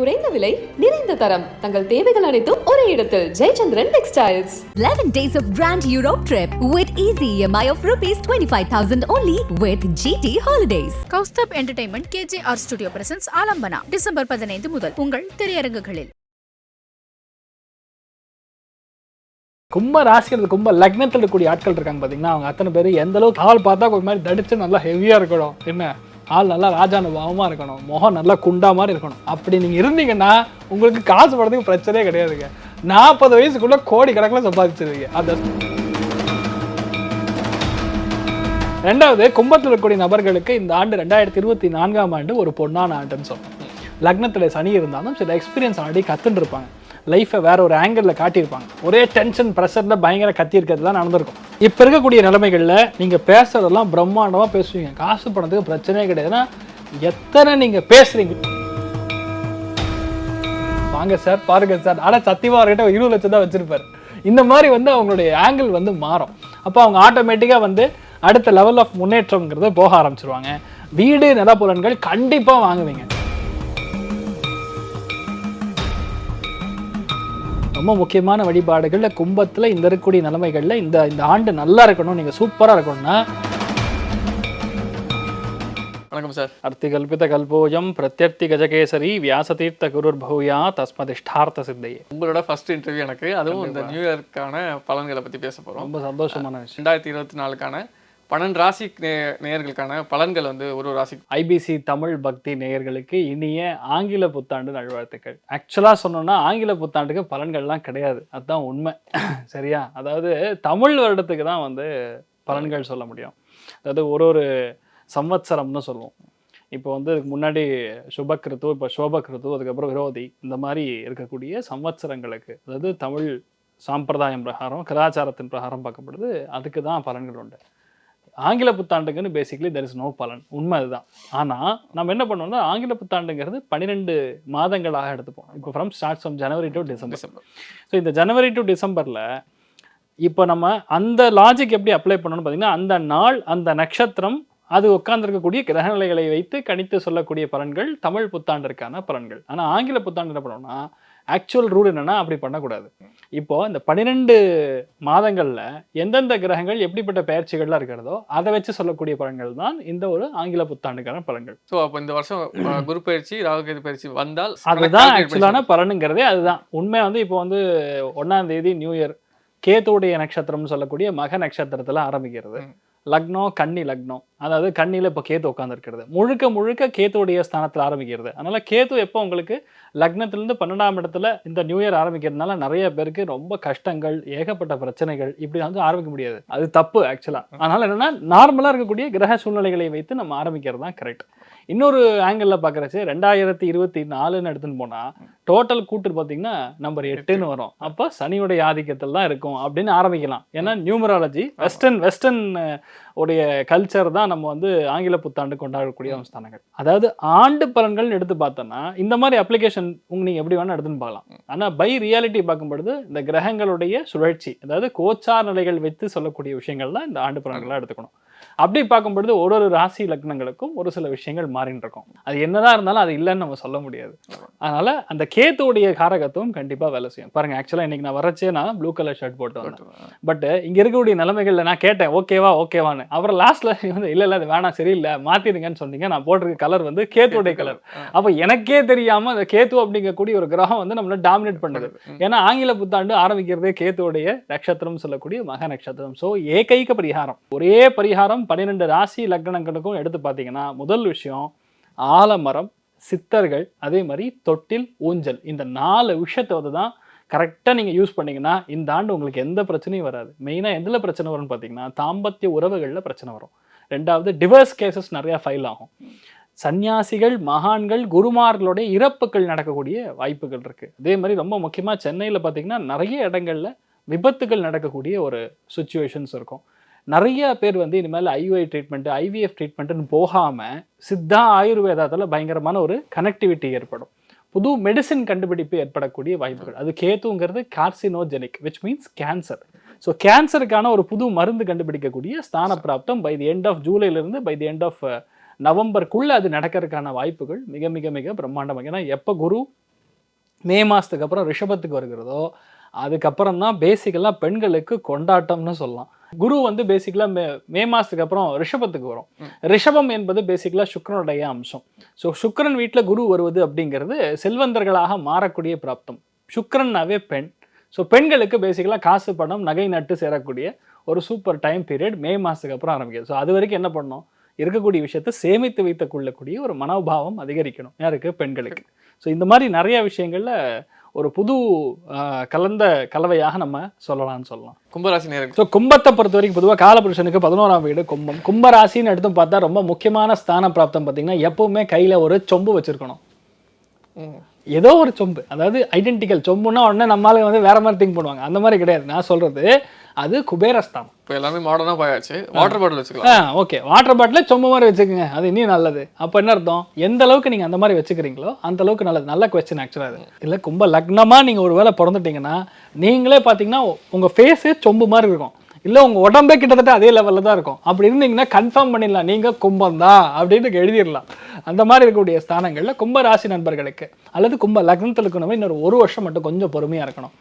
குறைந்த விலை நிறைந்த தரம். தங்கள் தேவைகள் அனைத்தும் ஒரே இடத்தில். Jayachandran textiles 11 days of Grand Europe trip with easy EMI of rupees 25,000 only with GT Holidays. Kaustubh entertainment KJR studio presents Aalambana December பதினைந்து முதல். உங்கள் திரையரங்குகளில். கும்ப ராசிக்கிறது கும்ப லக்னத்தில் இருக்கக்கூடிய ஆட்கள் இருக்காங்க பார்த்தீங்கன்னா அவங்க அத்தனை பேர் எந்த அளவுக்கு ஆள் பார்த்தா ஒரு மாதிரி தடிச்சு நல்லா ஹெவியாக இருக்கணும். என்ன? ஆள் நல்லா ராஜானுபாவமாக இருக்கணும். முகம் நல்லா குண்டா மாதிரி இருக்கணும். அப்படி நீங்கள் இருந்தீங்கன்னா உங்களுக்கு காசு படுறதுக்கு பிரச்சனையே கிடையாதுங்க. நாற்பது வயசுக்குள்ளே கோடி கணக்கில் சம்பாதிச்சிருவீங்க. அந்த ரெண்டாவது கும்பத்தில் இருக்கக்கூடிய நபர்களுக்கு இந்த ஆண்டு ரெண்டாயிரத்தி இருபத்தி நான்காம் ஆண்டு ஒரு பொன்னான ஆண்டுன்னு சொல்லணும் லக்னத்தில் சனி இருந்தாலும் சில எக்ஸ்பீரியன்ஸ் ஆல்ரெடி கற்றுன்னு இருப்பாங்க. லைஃப்பை வேற ஒரு ஆங்கிளில் காட்டியிருப்பாங்க. ஒரே டென்ஷன் ப்ரெஷரில் பயங்கர கத்தி இருக்கிறதுலாம் நடந்திருக்கும். இப்போ இருக்கக்கூடிய நிலைமைகளில் நீங்கள் பேசுறதெல்லாம் பிரம்மாண்டமாக பேசுவீங்க. காசு பணத்துக்கு பிரச்சனையே கிடையாதுன்னா எத்தனை நீங்கள் பேசுறீங்க? வாங்க சார் பாருங்க சார் ஆனால் சத்தியமாக அவர்கிட்ட இருபது லட்சம் தான் வச்சிருப்பாரு. இந்த மாதிரி வந்து அவங்களுடைய ஆங்கிள் வந்து மாறும். அப்போ அவங்க ஆட்டோமேட்டிக்காக வந்து அடுத்த லெவல் ஆஃப் முன்னேற்றம்ங்கிறத போக ஆரம்பிச்சிருவாங்க. வீடு நிலப்புலன்கள் கண்டிப்பாக வாங்குவீங்க. ரொம்ப முக்கியமான வழிபாடுகள்ல கும்பத்துல இந்த இருக்கக்கூடிய நிலைமைகள்ல இந்த இந்த ஆண்டு நல்லா இருக்கணும் நீங்க சூப்பரா இருக்கணும்னா. வணக்கம் சார். அர்த்திகல்பித கல்போஜம் பிரத்யர்த்தி கஜகேசரி வியாசதீர்த்த குருர் பௌயா தஸ்மதிஷ்டார்த்த சித்தையே. உங்களோட ஃபர்ஸ்ட் இன்டர்வியூ எனக்கு. அதுவும் இந்த நியூ இயர்க்கான பலன்களை பற்றி பேச போகிறோம் ரொம்ப சந்தோஷமான விஷயம். ரெண்டாயிரத்தி இருபத்தி நாலுக்கான பன்னெண்டு ராசி நே- நேயர்களுக்கான பலன்கள் வந்து ஒரு ராசி ஐபிசி தமிழ் பக்தி நேயர்களுக்கு இனிய ஆங்கில புத்தாண்டு நல்வாழ்த்துக்கள். ஆக்சுவலாக சொன்னோம்னா ஆங்கில புத்தாண்டுக்கு பலன்கள்லாம் கிடையாது. அதுதான் உண்மை. சரியா? அதாவது தமிழ் வருடத்துக்கு தான் வந்து பலன்கள் சொல்ல முடியும். அதாவது ஒரு ஒரு சம்வத்சரம்னு சொல்லுவோம். இப்போ வந்து இதுக்கு முன்னாடி சுபக்கிருத்து இப்போ சோபக்கிருத்து அதுக்கப்புறம் விரோதி இந்த மாதிரி இருக்கக்கூடிய சம்வத்சரங்களுக்கு அதாவது தமிழ் சாம்பிரதாயம் பிரகாரம் கலாச்சாரத்தின் பிரகாரம் பார்க்கப்படுது. அதுக்கு தான் பலன்கள் உண்டு. ஆங்கில புத்தாண்டுக்குன்னு பேசிக்கலி தெர் இஸ் நோ பலன். உண்மை அதுதான். ஆனால் நம்ம என்ன பண்ணுவோம்னா ஆங்கில புத்தாண்டுங்கிறது பன்னிரெண்டு மாதங்களாக எடுத்துப்போம். இப்போ from starts from January to December so இந்த ஜனவரி டு டிசம்பரில் இப்போ நம்ம அந்த லாஜிக் எப்படி அப்ளை பண்ணணும்னு பார்த்தீங்கன்னா அந்த நாள் அந்த நட்சத்திரம் அது உட்கார்ந்திருக்கக்கூடிய கிரகநிலைகளை வைத்து கணித்து சொல்லக்கூடிய பலன்கள் தமிழ் புத்தாண்டிற்கான பலன்கள். ஆனால் ஆங்கில புத்தாண்டு என்ன பண்ணோம்னா ஆக்சுவல் ரூல் என்னன்னா அப்படி பண்ணக்கூடாது. இப்போ இந்த பன்னிரெண்டு மாதங்களில் எந்தெந்த கிரகங்கள் எப்படிப்பட்ட பெயர்ச்சிகள்லாம் இருக்கிறதோ அதை வச்சு சொல்லக்கூடிய பலன்கள் தான் இந்த ஒரு ஆங்கில புத்தாண்டுக்கான பலன்கள். ஸோ அப்போ இந்த வருஷம் குரு பயிற்சி ராகுகேது பயிற்சி வந்தால் அதுதான் ஆக்சுவலான பலனுங்கிறதே அதுதான். உண்மை வந்து இப்போ வந்து ஒன்னாம் தேதி நியூ இயர் கேத்துடைய நட்சத்திரம்னு சொல்லக்கூடிய மக நட்சத்திரத்துல ஆரம்பிக்கிறது. லக்னம் கன்னி லக்னம் அதாவது கண்ணில இப்போ கேத்து உட்காந்துருக்கிறது முழுக்க முழுக்க கேத்துடைய ஸ்தானத்துல ஆரம்பிக்கிறது. அதனால கேத்து எப்போ உங்களுக்கு லக்னத்திலிருந்து பன்னெண்டாம் இடத்துல இந்த நியூ இயர் ஆரம்பிக்கிறதுனால நிறைய பேருக்கு ரொம்ப கஷ்டங்கள் ஏகப்பட்ட பிரச்சனைகள் இப்படி வந்து ஆரம்பிக்க முடியாது. அது தப்பு ஆக்சுவலா அதனால என்னன்னா நார்மலா இருக்கக்கூடிய கிரக சூழ்நிலைகளை வைத்து நம்ம ஆரம்பிக்கிறது தான் கரெக்ட் இன்னொரு ஆங்கிளில் பார்க்குறச்சு ரெண்டாயிரத்தி இருபத்தி நாலுன்னு எடுத்துன்னு போனால் டோட்டல் கூட்டு பார்த்தீங்கன்னா நம்பர் எட்டுன்னு வரும். அப்போ சனியுடைய ஆதிக்கத்தில் தான் இருக்கும் அப்படின்னு ஆரம்பிக்கலாம். ஏன்னா நியூமராலஜி வெஸ்டர்ன் வெஸ்டர்ன் உடைய கல்ச்சர் தான் நம்ம வந்து ஆங்கில புத்தாண்டு கொண்டாடக்கூடிய ஸ்தானங்கள் அதாவது ஆண்டு பலன்கள்னு எடுத்து பார்த்தோன்னா இந்த மாதிரி அப்ளிகேஷன் உங்க நீங்கள் எப்படி வேணால் எடுத்துன்னு பார்க்கலாம். ஆனால் பை ரியாலிட்டி பார்க்கும்பொழுது இந்த கிரகங்களுடைய சுழற்சி அதாவது கோச்சார் நிலைகள் வைத்து சொல்லக்கூடிய விஷயங்கள் தான் இந்த ஆண்டு பலன்களாக எடுத்துக்கணும். அப்படி பார்க்கும்பொழுது ஒரு ஒரு ராசி லக்னங்களுக்கும் ஒரு சில விஷயங்கள் மாறின்னு இருக்கும். அது என்னதான் இருந்தாலும் அது இல்லைன்னு நம்ம சொல்ல முடியாது. அதனால அந்த கேத்துடைய காரகத்துவம் கண்டிப்பா வேலை செய்யும். பாருங்க ஆக்சுவலா இன்னைக்கு நான் வரச்சே நான் ப்ளூ கலர் ஷர்ட் போட்டு வந்தேன். பட் இங்க இருக்கக்கூடிய நிலைமைகள்ல நான் கேட்டேன் ஓகேவா ஓகேவான்னு அப்புறம் லாஸ்ட்ல வந்து இல்ல இல்ல அது வேணாம் சரியில்லை மாத்திருங்கன்னு சொன்னீங்க. நான் போட்டிருக்க கலர் வந்து கேத்துடைய கலர் அப்ப எனக்கே தெரியாம அந்த கேத்து அப்படிங்கக்கூடிய ஒரு கிரகம் வந்து நம்மள டாமினேட் பண்ணுது. ஏன்னா ஆங்கில புத்தாண்டு ஆரம்பிக்கிறதே கேத்துவுடைய நட்சத்திரம் சொல்லக்கூடிய மக நட்சத்திரம். ஸோ ஏகைக பரிகாரம். ஒரே பரிகாரம் பன்னிரெண்டு ராசி லக்னங்களுக்கும் எடுத்து பார்த்தீங்கன்னா முதல் விஷயம் ஆலமரம் சித்தர்கள் அதே மாதிரி தொட்டில் ஊஞ்சல். இந்த நாலு விஷயத்தை வந்து தான் கரெக்டாக நீங்கள் யூஸ் பண்ணிங்கன்னா இந்த ஆண்டு உங்களுக்கு எந்த பிரச்சனையும் வராது. மெயினாக எதில் பிரச்சனை வரும்னு பார்த்தீங்கன்னா தாம்பத்திய உறவுகளில் பிரச்சனை வரும். ரெண்டாவது டிவர்ஸ் கேசஸ் நிறையா ஃபைல் ஆகும். சன்னியாசிகள் மகான்கள் குருமார்களுடைய இறப்புகள் நடக்கக்கூடிய வாய்ப்புகள் இருக்குது அதே மாதிரி ரொம்ப முக்கியமாக சென்னையில் பார்த்தீங்கன்னா நிறைய இடங்கள்ல விபத்துகள் நடக்கக்கூடிய ஒரு சுச்சுவேஷன்ஸ் இருக்கும். நிறைய பேர் வந்து இனிமேல் ஐஓஐ ட்ரீட்மெண்ட்டு ஐவிஎஃப் ட்ரீட்மெண்ட்டுன்னு போகாமல் சித்தா ஆயுர்வேதாத்தில் பயங்கரமான ஒரு கனெக்டிவிட்டி ஏற்படும். புது மெடிசின் கண்டுபிடிப்பு ஏற்படக்கூடிய வாய்ப்புகள். அது கேத்துங்கிறது carcinogenic which means cancer so கேன்சருக்கான ஒரு புது மருந்து கண்டுபிடிக்கக்கூடிய ஸ்தான பிராப்தம் பை தி எண்ட் ஆஃப் ஜூலைலேருந்து by the end of uh, நவம்பருக்குள்ளே அது நடக்கிறதுக்கான வாய்ப்புகள் மிக மிக மிக பிரம்மாண்டமாக. ஏன்னா எப்போ குரு மே மாதத்துக்கு அப்புறம் ரிஷபத்துக்கு வருகிறதோ அதுக்கப்புறம் தான் பேசிக்கலாக பெண்களுக்கு கொண்டாட்டம்னு சொல்லலாம். குரு வந்து பேசிக்கலாக மே மே மாதத்துக்கு அப்புறம் ரிஷபத்துக்கு வரும். ரிஷபம் என்பது பேசிக்கலாக சுக்கரனுடைய அம்சம். ஸோ சுக்கரன் வீட்டில் குரு வருவது அப்படிங்கிறது செல்வந்தர்களாக மாறக்கூடிய பிராப்தம். சுக்கரன்னாவே பெண். ஸோ பெண்களுக்கு பேசிக்கலாக காசு பணம் நகை நட்டு சேரக்கூடிய ஒரு சூப்பர் டைம் பீரியட் மே மாதத்துக்கு அப்புறம் ஆரம்பிக்குது. ஸோ அது வரைக்கும் என்ன பண்ணணும்? இருக்கக்கூடிய விஷயத்தை சேமித்து வைத்துக் கொள்ளக்கூடிய ஒரு மனோபாவம் அதிகரிக்கணும். யாருக்கு? பெண்களுக்கு. ஸோ இந்த மாதிரி நிறைய விஷயங்களில் ஒரு புது கலந்த கலவையாக நம்ம சொல்லலாம்னு சொல்லலாம். கும்பராசி நேர்கள் ஸோ கும்பத்தை பொறுத்த வரைக்கும் பொதுவாக காலபுருஷனுக்கு பதினோராம் வீடு கும்பம். கும்பராசின்னு எடுத்து பார்த்தா ரொம்ப முக்கியமான ஸ்தான பிராப்தம் பார்த்தீங்கன்னா எப்பவுமே கையில் ஒரு சொம்பு வச்சிருக்கணும். ஏதோ ஒரு சொம்பு. அதாவது ஐடென்டிக்கல் சொம்புன்னா உடனே நம்மளால வந்து வேற மாதிரி திங்க் பண்ணுவாங்க. அந்த மாதிரி கிடையாது. நான் சொல்றது அது குபேரஸ்தானம் இப்போ எல்லாமே மாடர்னாக போயாச்சு. வாட்டர் பாட்டில் ஆ வச்சுக்கலாம் ஓகே வாட்டர் பாட்டில் சொம்பு மாதிரி வச்சுக்கோங்க. அது இன்னும் நல்லது. அப்போ என்ன அர்த்தம்? எந்த அளவுக்கு நீங்கள் அந்த மாதிரி வச்சுக்கிறீங்களோ அந்த அளவுக்கு நல்லது. நல்ல கொஸ்டின் ஆக்சுவலாக அது. இல்லை கும்ப லக்னமாக நீங்கள் ஒரு வேளை பிறந்துட்டீங்கன்னா நீங்களே பார்த்தீங்கன்னா உங்கள் ஃபேஸே சொம்பு மாதிரி இருக்கும். இல்லை உங்கள் உடம்பே கிட்டத்தட்ட அதே லெவலில் தான் இருக்கும். அப்படி இருந்தீங்கன்னா கன்ஃபார்ம் பண்ணிடலாம். நீங்கள் கும்பம் தான் அப்படின்னு எழுதிடலாம். அந்த மாதிரி இருக்கக்கூடிய ஸ்தானங்களில் கும்ப ராசி நண்பர்களுக்கு அல்லது கும்ப லக்னத்தில் இருக்கணும் இன்னொரு ஒரு வருஷம் மட்டும் கொஞ்சம் பொறுமையாக இருக்கணும்.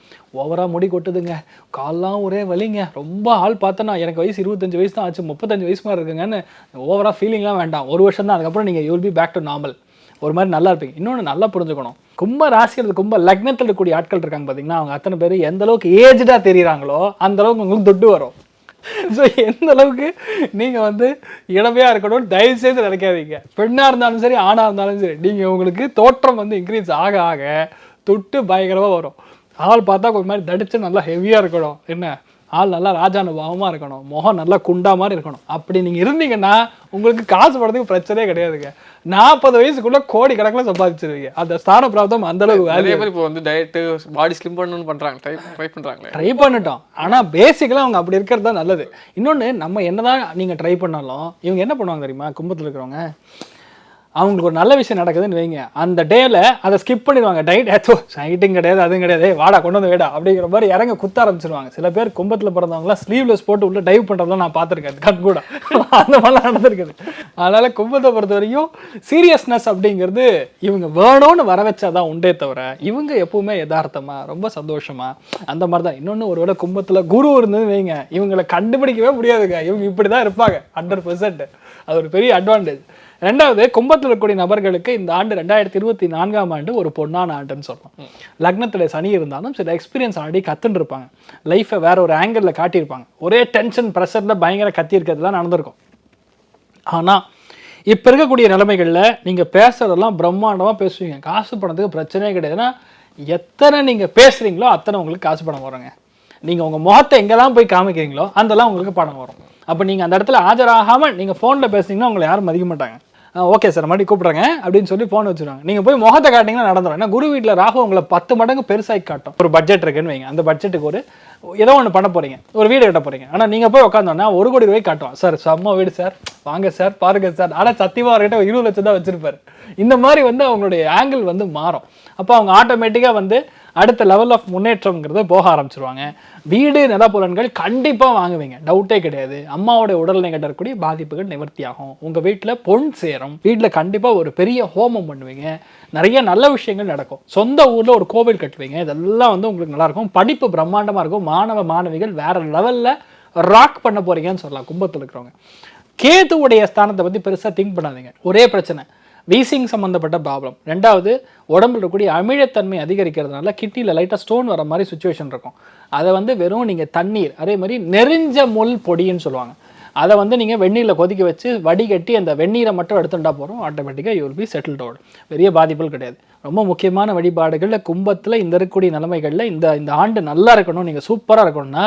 ஓவராக முடி கொட்டுதுங்க. கால்லாம் ஒரே வலிங்க. ரொம்ப ஆள் பார்த்தனா எனக்கு வயசு இருபத்தஞ்சு வயசு தான் ஆச்சு முப்பத்தஞ்சு வயசு மாதிரி இருக்குங்கன்னு ஓவராக ஃபீலிங்லாம் வேண்டாம். ஒரு வருஷம் தான் அதுக்கப்புறம் நீங்கள் you'll be back to normal ஒரு மாதிரி நல்லா இருப்பீங்க. இன்னொன்று நல்லா புரிஞ்சுக்கணும். கும்ப ராசிகள் கும்ப லக்னத்தில் இருக்கக்கூடிய ஆட்கள் இருக்காங்க பார்த்தீங்கன்னா அவங்க அத்தனை பேர் எந்த அளவுக்கு ஏஜ்டாக தெரியுறாங்களோ அந்த அளவுக்கு உங்களுக்கு துட்டு வரும். ஸோ எந்த அளவுக்கு நீங்கள் வந்து இளமையாக இருக்கணும்னு தயவு செய்து நினைக்காதீங்க. பெண்ணாக இருந்தாலும் சரி ஆணாக இருந்தாலும் சரி நீங்கள் உங்களுக்கு தோற்றம் வந்து இன்க்ரீஸ் ஆக ஆக தொட்டு பயங்கரமாக வரும். ஆள் பார்த்தா ஒரு மாதிரி தடிச்சு நல்லா ஹெவியாக இருக்கணும். என்ன? ஆள் நல்லா ராஜானுபாவமாக இருக்கணும். முகம் நல்லா குண்டா மாதிரி இருக்கணும். அப்படி நீங்கள் இருந்தீங்கன்னா உங்களுக்கு காசு படுறதுக்கு பிரச்சனையே கிடையாதுங்க. நாற்பது வயசுக்குள்ள கோடி கணக்கில் சம்பாதிச்சிருவீங்க. அந்த ஸ்தான பிராப்தம் அந்த அளவுக்கு வேல்யூ பேர் இப்போ வந்து டயட்டு பாடி ஸ்லிம் பண்ணணும்னு பண்றாங்க. ட்ரை ட்ரை பண்றாங்களே. ட்ரை பண்ணிட்டோம். ஆனால் பேசிக்கலாக அவங்க அப்படி இருக்கிறது தான் நல்லது. இன்னொன்று நம்ம என்னதான் நீங்கள் ட்ரை பண்ணாலும் இவங்க என்ன பண்ணுவாங்க தெரியுமா? கும்பத்தில் இருக்கிறவங்க? அவங்களுக்கு ஒரு நல்ல விஷயம் நடக்குதுன்னு வைங்க. அந்த டேல அதை ஸ்கிப் பண்ணிடுவாங்க. டைட் ஏதோ சைட்டிங் கிடையாது அதுவும் கிடையாது. வாடா கொண்டு வந்து வேடா அப்படிங்கிற மாதிரி இறங்க குத்த ஆரம்பிச்சிருவாங்க. சில பேர் கும்பத்தில் பிறந்தவங்களாம் ஸ்லீவ்லெஸ் போட்டு உள்ள டைவ் பண்ணுறதுலாம் நான் பார்த்துருக்கேன். கண் கூட. அந்த மாதிரிலாம் நடந்திருக்குது. அதனால கும்பத்தை பொறுத்த வரைக்கும் சீரியஸ்னஸ் அப்படிங்கிறது இவங்க வேணும்னு வர வச்சாதான் உண்டே தவிர இவங்க எப்பவுமே யதார்த்தமா ரொம்ப சந்தோஷமா அந்த மாதிரி தான் இன்னொன்று ஒருவேளை கும்பத்தில் குரு இருந்ததுன்னு வைங்க. இவங்களை கண்டுபிடிக்கவே முடியாதுங்க. இவங்க இப்படி தான் இருப்பாங்க. ஹண்ட்ரட் பர்சன்ட் அது ஒரு பெரிய அட்வான்டேஜ் ரெண்டாவது கும்பத்தில் இருக்கக்கூடிய நபர்களுக்கு இந்த ஆண்டு ரெண்டாயிரத்தி இருபத்தி நான்காம் ஆண்டு ஒரு பொன்னான ஆண்டுன்னு சொல்லலாம் லக்னத்தில் சனி இருந்தாலும் சில எக்ஸ்பீரியன்ஸ் ஆல்ரெடி கத்துன்னு இருப்பாங்க லைஃப்பை வேற ஒரு ஆங்கிளில் காட்டியிருப்பாங்க. ஒரே டென்ஷன் ப்ரெஷரில் பயங்கர கத்தியிருக்கிறதுலாம் நடந்திருக்கும். ஆனால் இப்போ இருக்கக்கூடிய நிலைமைகளில் நீங்கள் பேசுகிறதெல்லாம் பிரம்மாண்டமாக பேசுவீங்க. காசு பணத்துக்கு பிரச்சனையே கிடையாதுன்னா எத்தனை நீங்கள் பேசுகிறீங்களோ அத்தனை உங்களுக்கு காசு பணம் வருங்க. நீங்கள் உங்கள் முகத்தை எங்கெல்லாம் போய் காமிக்கிறீங்களோ அந்தெல்லாம் உங்களுக்கு பணம் வரும். அப்போ நீங்கள் அந்த இடத்துல ஆஜராகாமல் நீங்கள் ஃபோனில் பேசுனீங்கன்னா உங்களை யாரும் மதிக்க மாட்டாங்க. ஓகே சார் மறுபடியும் கூப்பிட்றேங்க. அப்படின்னு சொல்லி ஃபோன் வச்சுருவாங்க. நீங்கள் போய் முகத்தை காட்டிங்கன்னா நடந்துடும் ஏன்னா குரு வீட்டில் ராகு உங்களை பத்து மடங்கு பெருசாகி காட்டும். ஒரு பட்ஜெட் இருக்குன்னு வைங்க. அந்த பட்ஜெட்டுக்கு ஒரு ஏதோ ஒன்று பண்ண போறீங்க. ஒரு வீடு கட்ட போறீங்க. ஆனால் நீங்கள் போய் உட்காந்தோன்னா ஒரு கோடி ரூபாய் காட்டுவான். சார் செம்ம வீடு சார். வாங்க சார். பாருங்க சார். ஆனால் சத்தியமாக அவர்கிட்ட இருபது லட்சம் தான் வச்சிருப்பாரு. இந்த மாதிரி வந்து அவங்களுடைய ஆங்கிள் வந்து மாறும். அப்போ அவங்க ஆட்டோமேட்டிக்காக வந்து அடுத்த லெவல் ஆஃப் முன்னேற்றம்ங்கிறத போக ஆரம்பிச்சிருவாங்க. வீடு நிலப்புலன்கள் கண்டிப்பாக வாங்குவீங்க. டவுட்டே கிடையாது. அம்மாவோட உடல்நிலை கட்டக்கூடிய பாதிப்புகள் நிவர்த்தி ஆகும் உங்கள் வீட்டில் பொன் சேரும். வீட்டில் கண்டிப்பாக ஒரு பெரிய ஹோமம் பண்ணுவீங்க. நிறைய நல்ல விஷயங்கள் நடக்கும். சொந்த ஊரில் ஒரு கோவில் கட்டுவீங்க. இதெல்லாம் வந்து உங்களுக்கு நல்லாயிருக்கும் படிப்பு பிரம்மாண்டமாக இருக்கும். மாணவ மாணவிகள் வேற லெவலில் ராக் பண்ண போறீங்கன்னு சொல்லலாம் கும்பத்தில் இருக்கிறவங்க. கேதுவுடைய ஸ்தானத்தை பற்றி பெருசாக திங்க் பண்ணாதீங்க. ஒரே பிரச்சனை. வீசிங் சம்மந்தப்பட்ட ப்ராப்ளம் ரெண்டாவது உடம்புல இருக்கக்கூடிய அமிழத்தன்மை அதிகரிக்கிறதுனால கிட்னியில் லைட்டாக ஸ்டோன் வர மாதிரி சுச்சுவேஷன் இருக்கும். அதை வந்து வெறும் நீங்கள் தண்ணீர் அதே மாதிரி நெறிஞ்ச முள் பொடின்னு சொல்லுவாங்க. அதை வந்து நீங்கள் வெந்நீரில் கொதிக்க வச்சு வடிகட்டி அந்த வெந்நீரை மட்டும் எடுத்துட்டா போகிறோம் ஆட்டோமேட்டிக்காக you will be settled out பெரிய பாதிப்புகள் கிடையாது. ரொம்ப முக்கியமான வழிபாடுகளில் கும்பத்தில் இந்த இருக்கக்கூடிய நிலைமைகளில் இந்த இந்த ஆண்டு நல்லா இருக்கணும். நீங்கள் சூப்பராக இருக்கணும்னா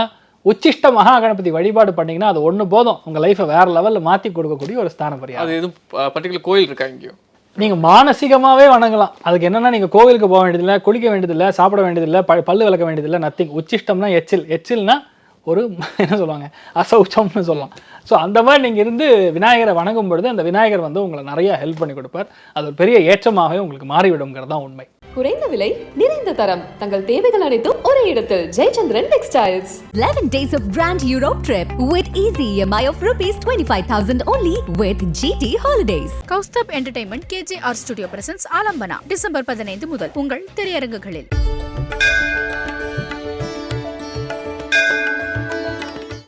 உச்சிஷ்ட மகா கணபதி வழிபாடு பண்ணீங்கன்னா அது ஒன்று போதும். உங்கள் லைஃப்பை வேற லெவலில் மாற்றி கொடுக்கக்கூடிய ஒரு ஸ்தான பரிகாரம் அது எதுவும் பர்டிகுலர் கோயில் இருக்கா எங்கேயும் நீங்கள் மானசீகமாகவே வணங்கலாம். அதுக்கு என்னன்னா நீங்கள் கோவிலுக்கு போக வேண்டியதில்லை குளிக்க வேண்டியதில்லை சாப்பிட வேண்டியதில்லை ப பல்லு விளக்க வேண்டியதில்லை நத்திங் உச்சிஷ்டம்னா எச்சில். எச்சில்னா ஒரு என்ன சொல்லுவாங்க? அசௌச்சம்னு சொல்லலாம். ஸோ அந்த மாதிரி நீங்கள் இருந்து விநாயகரை வணங்கும் பொழுது அந்த விநாயகர் வந்து உங்களை நிறைய ஹெல்ப் பண்ணி கொடுப்பார். அது ஒரு பெரிய ஏற்றமாகவே உங்களுக்கு மாறிவிடுங்கிறது தான் உண்மை. குறைந்த விலை நிறைந்த தரம். தங்கள் தேவைகள் அனைத்தும் ஒரே இடத்தில். Jayachandran textiles 11 days of Grand Europe trip with easy EMI of rupees 25,000 only with GT Holidays. Kaustubh entertainment KJR studio presents Aalambana December பதினைந்து முதல். உங்கள் திரையரங்குகளில்.